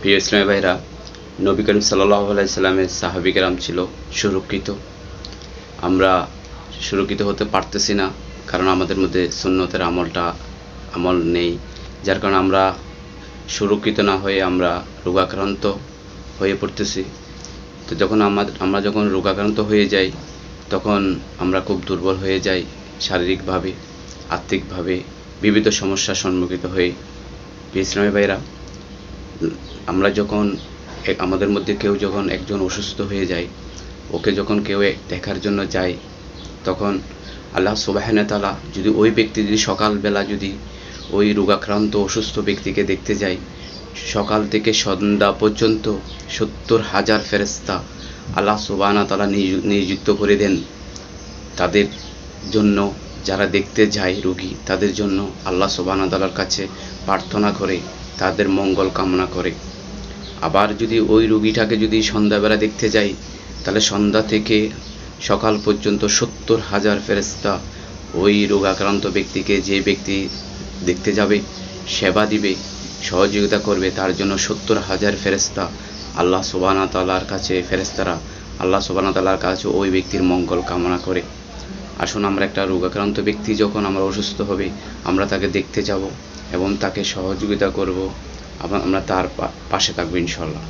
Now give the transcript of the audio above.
প্রিয় ইসলামী ভাইরা, নবী করিম সাল্লাহ আলাইসাল্লামের সাহাবিকেরাম ছিল সুরক্ষিত। আমরা সুরক্ষিত হতে পারতেছি না, কারণ আমাদের মধ্যে সুন্নতের আমলটা, আমল নেই। যার কারণে আমরা সুরক্ষিত না হয়ে আমরা রোগাক্রান্ত হয়ে পড়তেছি। তো যখন আমাদের আমরা যখন রোগাক্রান্ত হয়ে যাই, তখন আমরা খুব দুর্বল হয়ে যাই শারীরিকভাবে, আর্থিকভাবে, বিবিধ সমস্যার সম্মুখীন হয়ে ইসলামী ভাইরা আমরা যখন আমাদের মধ্যে কেউ যখন একজন অসুস্থ হয়ে যায়, ওকে যখন কেউ দেখার জন্য যায়, তখন আল্লাহ সুবাহানে তালা যদি ওই ব্যক্তি যদি সকালবেলা যদি ওই রোগাক্রান্ত অসুস্থ ব্যক্তিকে দেখতে যায়, সকাল থেকে সন্ধ্যা পর্যন্ত সত্তর হাজার ফেরেস্তা আল্লাহ সুবাহানা তালা নিযু- নিযুক্ত করে দেন। তাদের জন্য যারা দেখতে যায় রুগী, তাদের জন্য আল্লাহ সুবাহানা তালার কাছে প্রার্থনা করে, তাদের মঙ্গল কামনা করে। আবার যদি ওই রুগীটাকে যদি সন্ধ্যাবেলা দেখতে যাই, তাহলে সন্ধ্যা থেকে সকাল পর্যন্ত সত্তর হাজার ফেরেস্তা ওই রোগাক্রান্ত ব্যক্তিকে যে ব্যক্তি দেখতে যাবে, সেবা দিবে, সহযোগিতা করবে, তার জন্য সত্তর হাজার ফেরেস্তা আল্লাহ সুবানা তালার কাছে ফেরেস্তারা আল্লাহ সুবানা তালার কাছে ওই ব্যক্তির মঙ্গল কামনা করে। আসুন আমরা একটা রোগাক্রান্ত ব্যক্তি যখন আমরা অসুস্থ হবে, আমরা তাকে দেখতে যাব এবং তাকে সহযোগিতা করব। আমরা তার পাশে থাকব ইনশাল্লাহ।